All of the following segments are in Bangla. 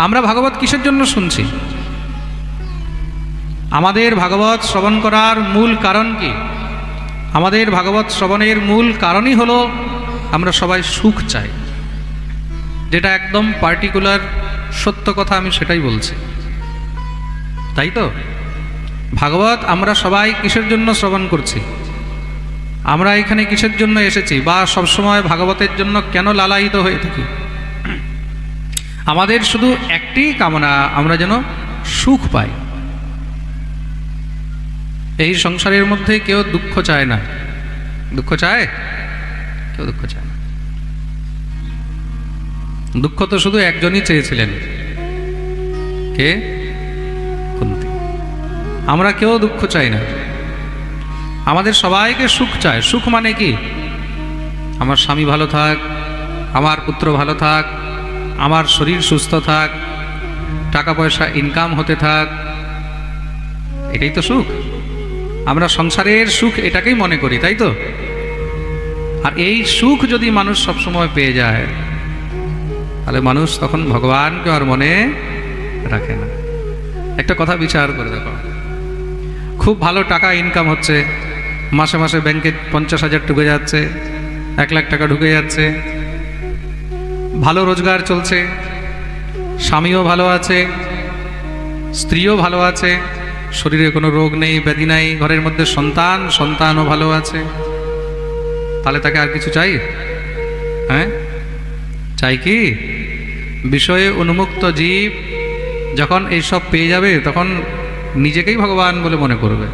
আমরা ভাগবত কিসের জন্য শুনছি? আমাদের ভাগবত শ্রবণ করার মূল কারণ কি? আমাদের ভাগবত শ্রবণের মূল কারণই হলো আমরা সবাই সুখ চাই। যেটা একদম পার্টিকুলার সত্য কথা আমি সেটাই বলছি। তাই তো? ভাগবত আমরা সবাই কিসের জন্য শ্রবণ করছি? আমরা এখানে কিসের জন্য এসেছি বা সবসময় ভাগবতের জন্য কেন লালায়িত হয়ে থাকি? আমাদের শুধু একটি কামনা, আমরা যেন সুখ পাই। এই সংসারের মধ্যে কেউ দুঃখ চায় না। দুঃখ চায়? কেউ দুঃখ চায় না। দুঃখ তো শুধু একজনই চেয়েছিলেন। কে? কুন্তি। আমরা কেউ দুঃখ চাই না। আমাদের সবাইকে সুখ চায়। সুখ মানে কি? আমার স্বামী ভালো থাক, আমার পুত্র ভালো থাক আমার শরীর সুস্থ থাক টাকা পয়সা ইনকাম হতে থাক, এটাই তো সুখ। আমরা সংসারের সুখ এটাকেই মনে করি, তাই তো? আর এই সুখ যদি মানুষ সবসময় পেয়ে যায়, তাহলে মানুষ তখন ভগবানকে আর মনে রাখে না। একটা কথা বিচার করে দেখো। খুব ভালো টাকা ইনকাম হচ্ছে, মাসে মাসে ব্যাংকে পঞ্চাশ হাজার ঢুকে যাচ্ছে, এক লাখ টাকা ঢুকে যাচ্ছে। ভালো রোজগার চলছে, স্বামীও ভালো আছে, স্ত্রীও ভালো আছে, শরীরে কোনো রোগ নেই, ব্যাধি নাই, ঘরের মধ্যে সন্তান, সন্তানও ভালো আছে। তাহলে তাকে আর কিছু চাই? হ্যাঁ? চাই কি? বিষয়ে উন্মুক্ত জীব যখন এইসব পেয়ে যাবে, তখন নিজেকেই ভগবান বলে মনে করবে।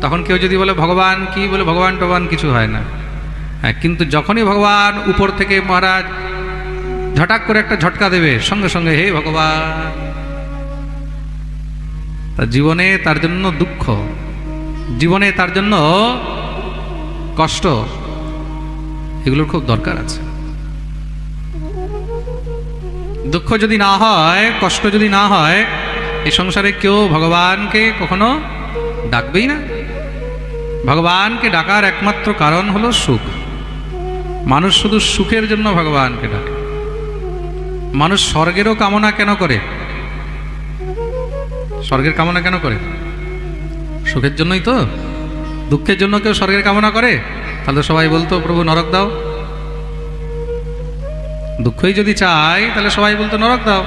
তখন কেউ যদি বলে, ভগবান কি? বলে, ভগবান টগবান কিছু হয় না। হ্যাঁ কিন্তু যখনই ভগবান উপর থেকে মহারাজ ঝটাক করে একটা ঝটকা দেবে, সঙ্গে সঙ্গে, হে ভগবান। তার জীবনে তার জন্য দুঃখ, জীবনে তার জন্য কষ্ট, এগুলোর খুব দরকার আছে। দুঃখ যদি না হয়, কষ্ট যদি না হয়, এই সংসারে কেউ ভগবানকে কখনো ডাকবেই না। ভগবানকে ডাকার একমাত্র কারণ হলো সুখ। মানুষ শুধু সুখের জন্য ভগবানকে ডাকে। মানুষ স্বর্গেরও কামনা কেন করে? স্বর্গের কামনা কেন করে? সুখের জন্যই তো। দুঃখের জন্য কেউ স্বর্গের কামনা করে? তাহলে সবাই বলতো, প্রভু, নরক দাও। দুঃখই যদি চাই তাহলে সবাই বলতো, নরক দাও।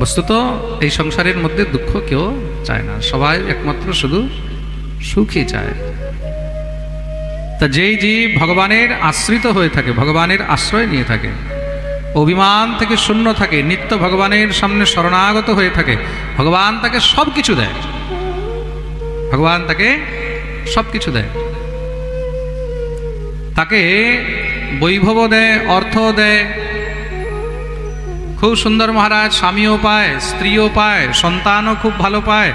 বস্তুত এই সংসারের মধ্যে দুঃখ কেউ চায় না। সবাই একমাত্র শুধু সুখই চায়। তা যেই জীব ভগবানের আশ্রিত হয়ে থাকে, ভগবানের আশ্রয় নিয়ে থাকে অভিমান থেকে শূন্য থাকে, নিত্য ভগবানের সামনে শরণাগত হয়ে থাকে। ভগবান তাকে সব কিছু দেয়। ভগবান তাকে সব কিছু দেয়। তাকে বৈভব দেয়, অর্থ দেয়। খুব সুন্দর মহারাজ, স্বামীও পায়, স্ত্রীও পায়, সন্তানও খুব ভালো পায়।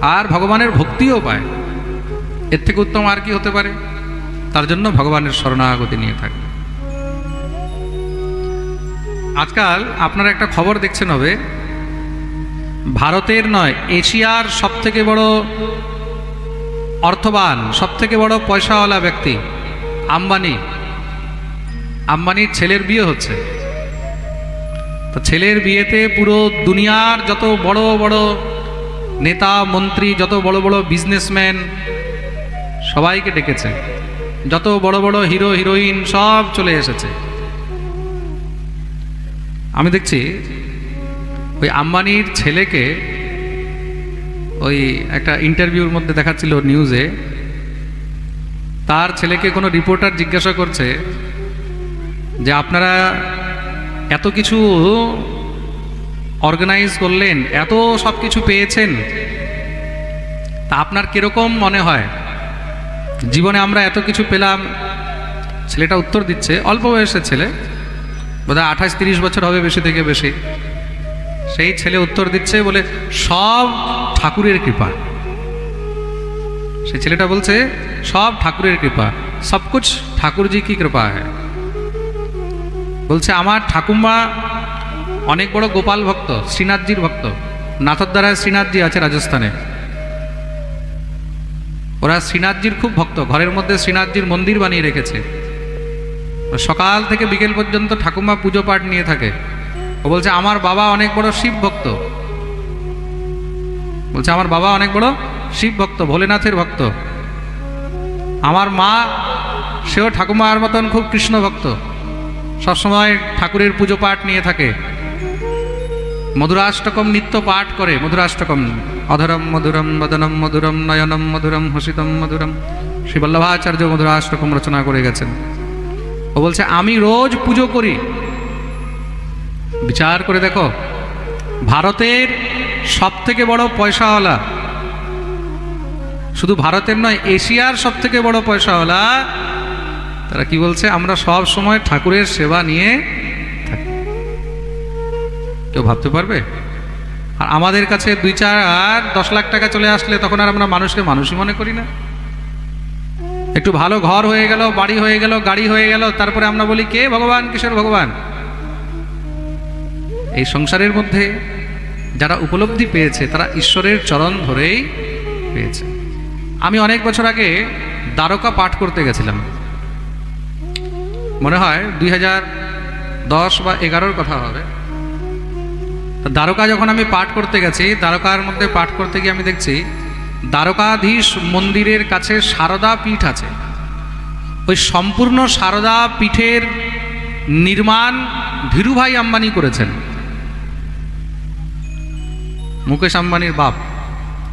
আর ভগবানের ভক্তিও পায়। এর থেকে উত্তম আর কি হতে পারে? তার জন্য ভগবানের শরণাগতি নিয়ে থাকে। আজকাল আপনারা একটা খবর দেখছেন হবে। ভারতের নয়, এশিয়ার সব থেকে বড় অর্থবান সব থেকে বড় পয়সাওয়ালা ব্যক্তি আম্বানি। আম্বানির ছেলের বিয়ে হচ্ছে। তো ছেলের বিয়েতে পুরো দুনিয়ার যত বড় বড় নেতা, মন্ত্রী, যত বড় বড় বিজনেসম্যান সবাইকে ডেকেছে। যত বড় বড় হিরো হিরোইন সব চলে এসেছে। আমি দেখছি ওই আম্বানির ছেলেকে ওই একটা ইন্টারভিউর মধ্যে দেখাচ্ছিল নিউজে। তার ছেলেকে কোনো রিপোর্টার জিজ্ঞাসা করছে যে, আপনারা এত কিছু অর্গানাইজ করলেন, এত সব কিছু পেয়েছেন, তা আপনার কীরকম মনে হয়? জীবনে আমরা এত কিছু পেলাম। ছেলেটা উত্তর দিচ্ছে, অল্প বয়সের ছেলে। বোধহয় আঠাশ তিরিশ বছর হবে বেশি থেকে বেশি। সেই ছেলে উত্তর দিচ্ছে, বলে, সব ঠাকুরের কৃপা। সেই ছেলেটা বলছে, সব ঠাকুরের কৃপা, সব কুছ ঠাকুরজি কি কৃপা বলছে, আমার ঠাকুমা অনেক বড় গোপাল ভক্ত, শ্রীনাথজির ভক্ত। নাথদ্বারায় শ্রীনাথজি আছে রাজস্থানে। ওরা শ্রীনাথজির খুব ভক্ত। ঘরের মধ্যে শ্রীনাথজির মন্দির বানিয়ে রেখেছে। সকাল থেকে বিকেল পর্যন্ত ঠাকুমা পুজো পাঠ নিয়ে থাকে। ও বলছে, আমার বাবা অনেক বড় শিব ভক্ত। বলছে, আমার বাবা অনেক বড় শিব ভক্ত, ভোলেনাথের ভক্ত। আমার মা, সেও ঠাকুমার মতন খুব কৃষ্ণ ভক্ত। সবসময় ঠাকুরের পুজো পাঠ নিয়ে থাকে। মধুরাষ্টকম নিত্য পাঠ করে। মধুরাষ্টকম, অধরম মধুরম, বদনম মধুরম, নয়নম মধুরম, হসিতম মধুরম। শ্রী বল্লভাচার্য মধুরাষ্টকম রচনা করে গেছেন। ও বলছে, আমি রোজ পুজো করি। বিচার করে দেখো, ভারতের সব থেকে বড় পয়সাওয়ালা। শুধু ভারতের নয়, এশিয়ার সব থেকে বড় পয়সাওয়ালা, তারা কি বলছে, আমরা সব সময় ঠাকুরের সেবা নিয়ে থাকি। কেউ ভাবতে পারবে? আর আমাদের কাছে দুই চার আর দশ লাখ টাকা চলে আসলে তখন আর আমরা মানুষকে মানুষই মনে করি না। একটু ভালো ঘর হয়ে গেল, বাড়ি হয়ে গেল, গাড়ি হয়ে গেল, তারপরে আমরা বলি, কে ভগবান কিশোর ভগবান? এই সংসারের মধ্যে যারা উপলব্ধি পেয়েছে, তারা ঈশ্বরের চরণ ধরেই পেয়েছে। আমি অনেক বছর আগে দ্বারকা পাঠ করতে গেছিলাম। মনে হয় দুই হাজার দশ বা এগারোর কথা হবে। দ্বারকা যখন আমি পাঠ করতে গেছি, দ্বারকার মধ্যে পাঠ করতে গিয়ে আমি দেখছি দ্বারকাধীশ মন্দিরের কাছে সারদা পীঠ আছে। ওই সম্পূর্ণ সারদা পীঠের নির্মাণ ধীরুভাই আম্বানি করেছেন। মুকেশ আম্বানির বাপ।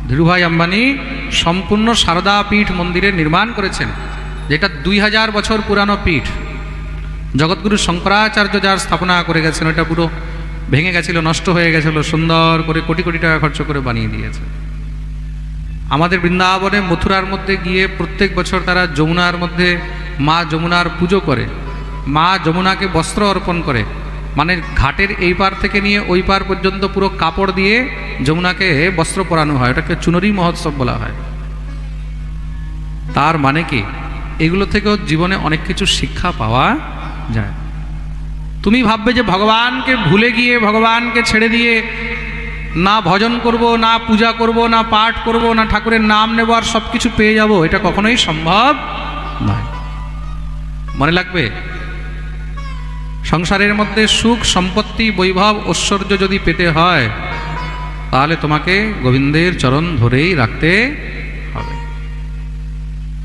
ধীরুভাই আম্বানি সম্পূর্ণ সারদা পীঠ মন্দিরের নির্মাণ করেছেন, যেটা দুই হাজার বছর পুরানো পীঠ। জগৎগুরু শঙ্করাচার্য যার স্থাপনা করে গেছেন, ওটা পুরো ভেঙে গেছিল, নষ্ট হয়ে গেছিল, সুন্দর করে কোটি কোটি টাকা খরচ করে বানিয়ে দিয়েছে। আমাদের বৃন্দাবনে মথুরার মধ্যে গিয়ে প্রত্যেক বছর তারা যমুনার মধ্যে মা যমুনার পুজো করে। মা যমুনাকে বস্ত্র অর্পণ করে। মানে ঘাটের এই পার থেকে নিয়ে ওই পার পর্যন্ত পুরো কাপড় দিয়ে যমুনাকে বস্ত্র পরানো হয়। ওটাকে চুনরি মহোৎসব বলা হয়। তার মানে কি? এগুলো থেকেও জীবনে অনেক কিছু শিক্ষা পাওয়া যায়। তুমি ভাববে যে ভগবানকে ভুলে গিয়ে, ভগবানকে ছেড়ে দিয়ে না ভজন করব, না পূজা করব, না পাঠ করব, না ঠাকুরের নাম নেব আর সব কিছু পেয়ে যাব, এটা কখনোই সম্ভব নয়। মনে লাগবে? সংসারের মধ্যে সুখ, সম্পত্তি, বৈভব, ঐশ্বর্য যদি পেতে হয়, তাহলে তোমাকে গোবিন্দের চরণ ধরেই রাখতে হবে।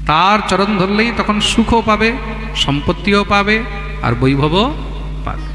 তার চরণ ধরলেই তখন সুখও পাবে, সম্পত্তিও পাবে আর বৈভবও পাবে।